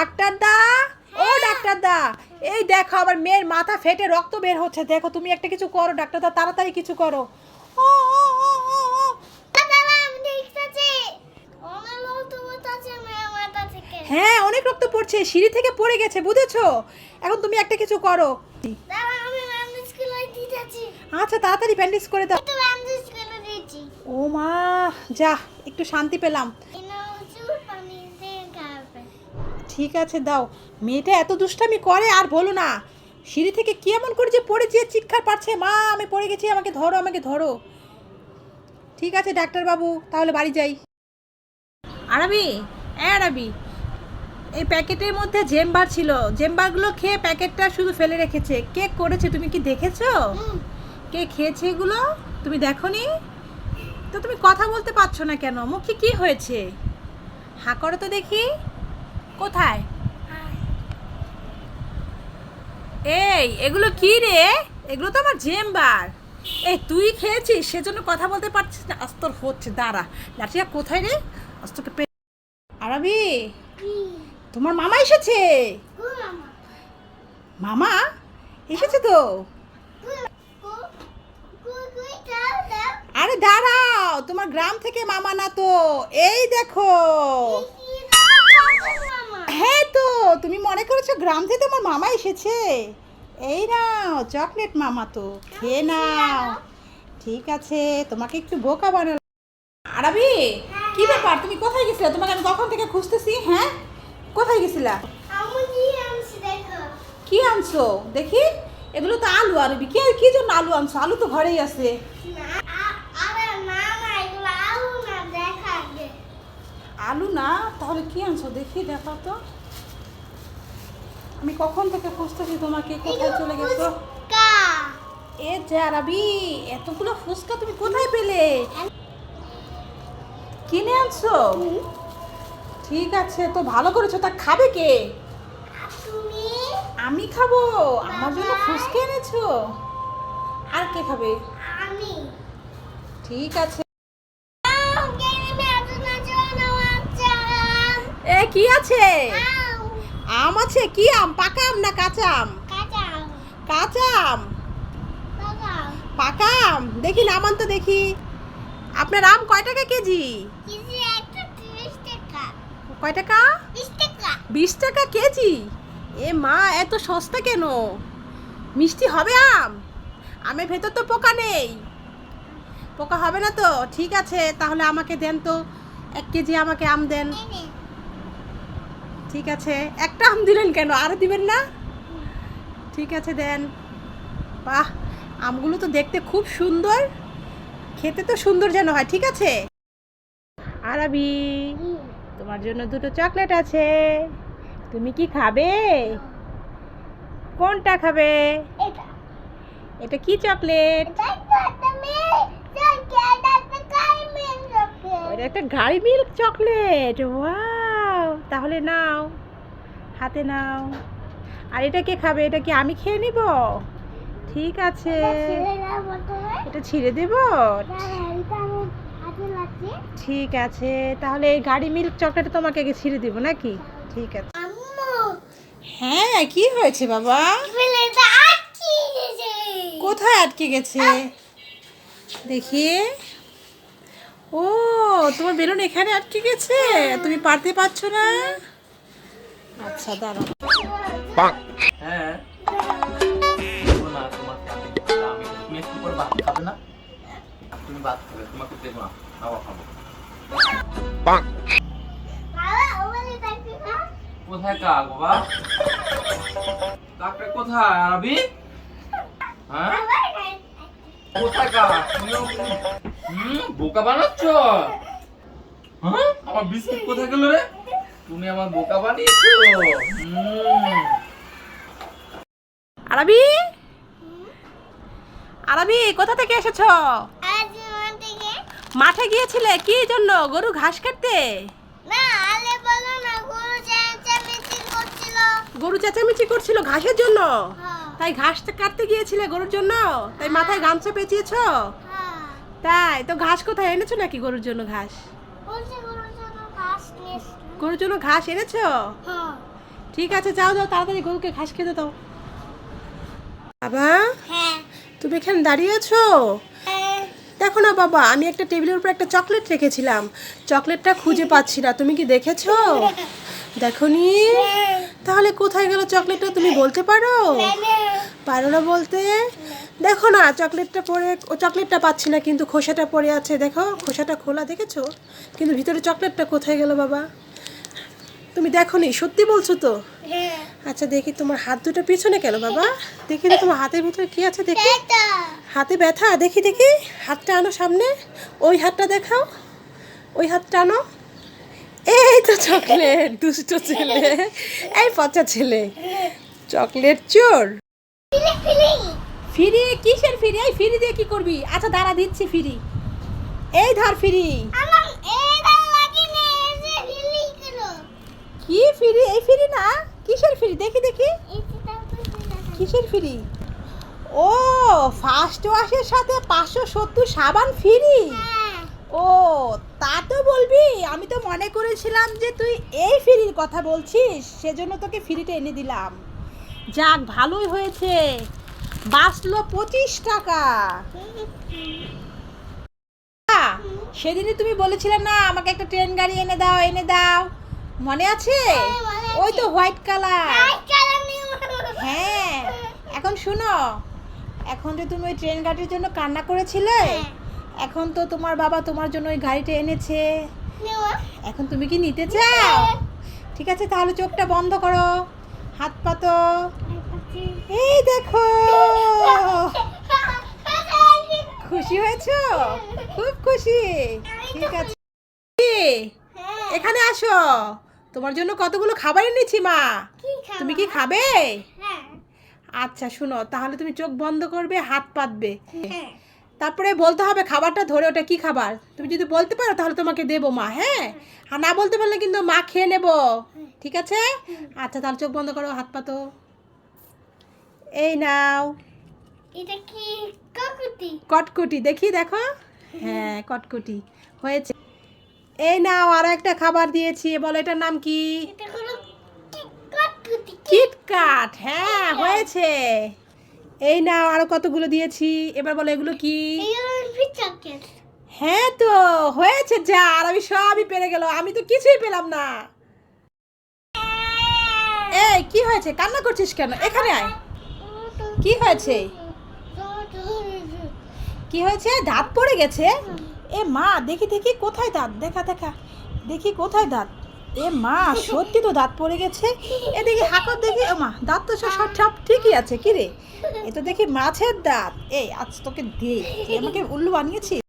Doctor দা? ও doctor দা। এই দেখো আমার মেয়ের মাথা ফেটে রক্ত বের হচ্ছে। দেখো তুমি একটা কিছু করো ডাক্তার দা তাড়াতাড়ি কিছু করো। হ্যাঁ অনেক রক্ত পড়ছে সিঁড়ি থেকে পড়ে গেছে বুঝেছ? এখন তুমি একটা কিছু করো। আচ্ছা তাড়াতাড়ি ব্যান্ডেজ করে দাও। ও মা যা একটু শান্তি পেলাম। ঠিক আছে, দাও। মেয়েটা এত দুষ্টামি করে, আর বলো না। সিঁড়ি থেকে কি এমন করে যে পড়ে চিৎকার পারছে মা, আমি পড়ে গেছি, আমাকে ধরো আমাকে ধরো। ঠিক আছে, ডাক্তারবাবু, তাহলে বাড়ি যাই। আরাবি হ্যাঁ আরাবি, এই প্যাকেটের মধ্যে জেম্বার ছিল। জেম্বারগুলো খেয়ে প্যাকেটটা শুধু ফেলে রেখেছে। কে করেছে, তুমি কি দেখেছ? কে খেয়েছে এগুলো? তুমি দেখো নি তো তুমি কথা বলতে পারছ না কেন? মুখে কি হয়েছে? হা করো তো দেখি। কোথায়? এই, এগুলো কি রে? এগুলো তো আমার জেম্বার এই, তুই খেয়েছিস? সেজন্য কথা বলতে পারছিস না। হচ্ছে, দাঁড়া। লাঠিয়া কোথায় রে? পে আরবি? তোমার মামা এসেছে? মামা? এসেছে তো? আরে দাঁড়াও, তোমার গ্রাম থেকে মামা না তো? এই দেখো। হ্যাঁ তো তুমি মনে করেছ গ্রাম থেকে তোমার মামা এসেছে? এই নাও চকলেট মামা তো খেয়ে নাও। ঠিক আছে তোমাকে একটু বোকা বানালাম। আরবি কি ব্যাপার? তুমি কোথায় গেছিলে? তোমাকে আমি কখন থেকে খুঁজতেছি হ্যাঁ? কোথায় গেছিলা? কি আনছো দেখি। এগুলো তো আলু আরবি। কি কি জন্য আলু আনছো? আলু তো ঘরেই আছে। আলু না তাহলে কি আনছো? দেখি দেখো তো। আমি কখন থেকে খুঁজতেছি তোমাকে? কোথায় চলে গেছো? এ জারাবি এতগুলো ফুচকা তুমি কোথায় পেলে? কিনে আনছো? ঠিক আছে তো ভালো করেছ তা খাবে কে? আমি খাব। আমার জন্য ফুচকা এনেছো? আর কে খাবে? আমি। ঠিক আছে। আছে? আম। আছে? কি আম? পাকা আম না কাঁচা আম? কাঁচা আম। পাকা আম। দেখি নামান তো দেখি। আপনার আম কয় টাকা কেজি? কয় টাকা? বিশ টাকা। কেজি? এ মা এত সস্তা কেন? মিষ্টি হবে আম? আমের ভেতর তো পোকা নেই। পোকা হবে না তো? ঠিক আছে তাহলে আমাকে দেন তো। এক কেজি আমাকে আম দেন। ঠিক আছে। একটা আম দিলেন কেন? আর দিবেন না? ঠিক আছে দেন। বাহ আমগুলো তো দেখতে খুব সুন্দর। খেতে তো সুন্দর যেন হয় ঠিক আছে? আরাবি তোমার জন্য দুটো চকলেট আছে। তুমি কি খাবে? কোনটা খাবে? এটা। কি চকলেট? ওটা একটা গাড়ি মিল্ক চকলেট ওয়াও। তাহলে নাও হাতে নাও। আর এটা কে খাবে? এটা কি আমি খেয়ে নিব? ঠিক আছে। এটা ছিঁড়ে দেব? ঠিক আছে তাহলে এই গাড়ি মিল্ক চকলেট তোমাকে আগে ছিঁড়ে দেবো নাকি? ঠিক আছে। হ্যাঁ কি হয়েছে বাবা? কোথায় আটকে গেছে? দেখি। ও তোমার বেলুন এখানে আটকে গেছে তুমি পারতে পারছ না? আচ্ছা দাঁড়াও। হ্যাঁ। তোমাকে আমি আমি তুমি ভাত খাবে না? তুমি ভাত খাবে তোমাকে দেবো না খাওয়া খাব। কোথায় কাক বাবা? কাকটা কোথায় আরবি? হ্যাঁ? হুম বোকা বানাচ্ছ? হ্যাঁ? আমার বিস্কুট কোথায় গেল রে? তুমি আমার বোকা বানিয়েছো। হুম। আরবি? আরবি কোথা থেকে এসেছ? মাঠে গিয়েছিলে? কি জন্য? গরু ঘাস কাটতে? গরু চেঁচামেচি করছিল। ঘাসের জন্য? তাই ঘাস কাটতে গিয়েছিলে গরুর জন্য? তাই মাথায় গামছা পেঁচিয়েছো? তাই, তো ঘাস কোথায় এনেছো নাকি গরুর জন্য ঘাস? গরুর জন্য ঘাস এনেছো? ঠিক আছে, যাও যাও, তাড়াতাড়ি গরুকে ঘাস খেতে দাও। বাবা, তুমি এখানে দাঁড়িয়ে আছো? দেখো না বাবা, আমি একটা টেবিলের উপর একটা চকলেট রেখেছিলাম। চকলেটটা খুঁজে পাচ্ছি না, তুমি কি দেখেছ? দেখোনি তাহলে কোথায় গেল চকলেটটা তুমি বলতে পারো? পারো না বলতে? দেখো না চকলেটটা পরে ও চকলেটটা পাচ্ছি না কিন্তু খোসাটা পড়ে আছে। দেখো খোসাটা খোলা দেখেছ? কিন্তু ভিতরে চকলেটটা কোথায় গেল বাবা? তুমি দেখো নি সত্যি বলছো তো? হ্যাঁ। আচ্ছা দেখি তোমার হাত দুটো পিছনে কেন বাবা? দেখি না তোমার হাতের ভিতরে কি আছে দেখি। হাতে ব্যথা দেখি দেখি। হাতটা আনো সামনে। ওই হাতটা দেখাও। ওই হাতটা আনো। এই তো চকলেট দুষ্ট ছেলে। এই পচা ছেলে। চকলেট চোর। ফিরি কিসের ফিরি? এই ফিরি দিয়ে কি করবি? আচ্ছা দাঁড়া দিচ্ছি ফিরি। এই ধর ফিরি। কি ফিরি? এই ফিরি না? কিসের ফিরি? দেখি দেখি। কিসের ফিরি? ও ফার্স্ট ওয়াশের সাথে পাঁচশো সত্তর সাবান ফ্রি। ও তা তো বলবি। আমি তো মনে করেছিলাম যে তুই এই ফিরির কথা বলছিস সেজন্য তোকে ফ্রিটা এনে দিলাম। যাক ভালোই হয়েছে। বাঁচলো পঁচিশ টাকা। সেদিনই তুমি বলেছিলে না আমাকে একটা ট্রেন গাড়ি এনে দাও এনে দাও। মনে আছে? হ্যাঁ, ওই তো হোয়াইট কালার। হ্যাঁ এখন শুনো। এখন যে তুমি ওই ট্রেন গাড়ির জন্য কান্না করেছিলে এখন তো তোমার বাবা তোমার জন্য ওই গাড়িটা এনেছে। এখন তুমি কি নিতে চাও? ঠিক আছে তাহলে চোখটা বন্ধ করো। হাত পাতো এই দেখো। খুশি হয়েছো? খুব খুশি। ঠিক আছে। এখানে আসো। তোমার জন্য কতগুলো খাবার এনেছি মা? তুমি কি খাবে? আচ্ছা শুনো তাহলে তুমি চোখ বন্ধ করবে হাত পাতবে। তারপরে বলতে হবে খাবারটা ধরে ওটা কি খাবার? তুমি যদি বলতে পারো তাহলে তোমাকে দেবো মা হ্যাঁ? আর না বলতে পারলে কিন্তু মা খেয়ে নেব। ঠিক আছে? আচ্ছা তাহলে চোখ বন্ধ করো হাত পাতো এই নাও। এটা কি কাকুতি কটকুটি দেখি দেখো। হ্যাঁ কটকুটি হয়েছে। এই নাও আর একটা খাবার দিয়েছি বলো এটার নাম কি? কিটকাট? হ্যাঁ হয়েছে। এই নাও আরও কতগুলো দিয়েছি। এবার বলো এগুলো কি? হ্যাঁ তো হয়েছে যা আর আমি সবই পেরে গেল আমি তো কিছুই পেলাম না। এই কি হয়েছে? কান্না করছিস কেন? এখানে আয়। কি হয়েছে? কি হয়েছে? দাঁত পড়ে গেছে? এ মা দেখি দেখি কোথায় দাঁত? দেখা দেখা। দেখি কোথায় দাঁত? এ মা, সত্যি তো দাঁত পড়ে গেছে। এদিকে হাকর দেখি, ও মা, দাঁত তো সব সব ঠিকই আছে কিরে এ তো দেখি মাছের দাঁত। এই, আজ তোকে দে। আমাকে উল্লু বানিয়েছিস?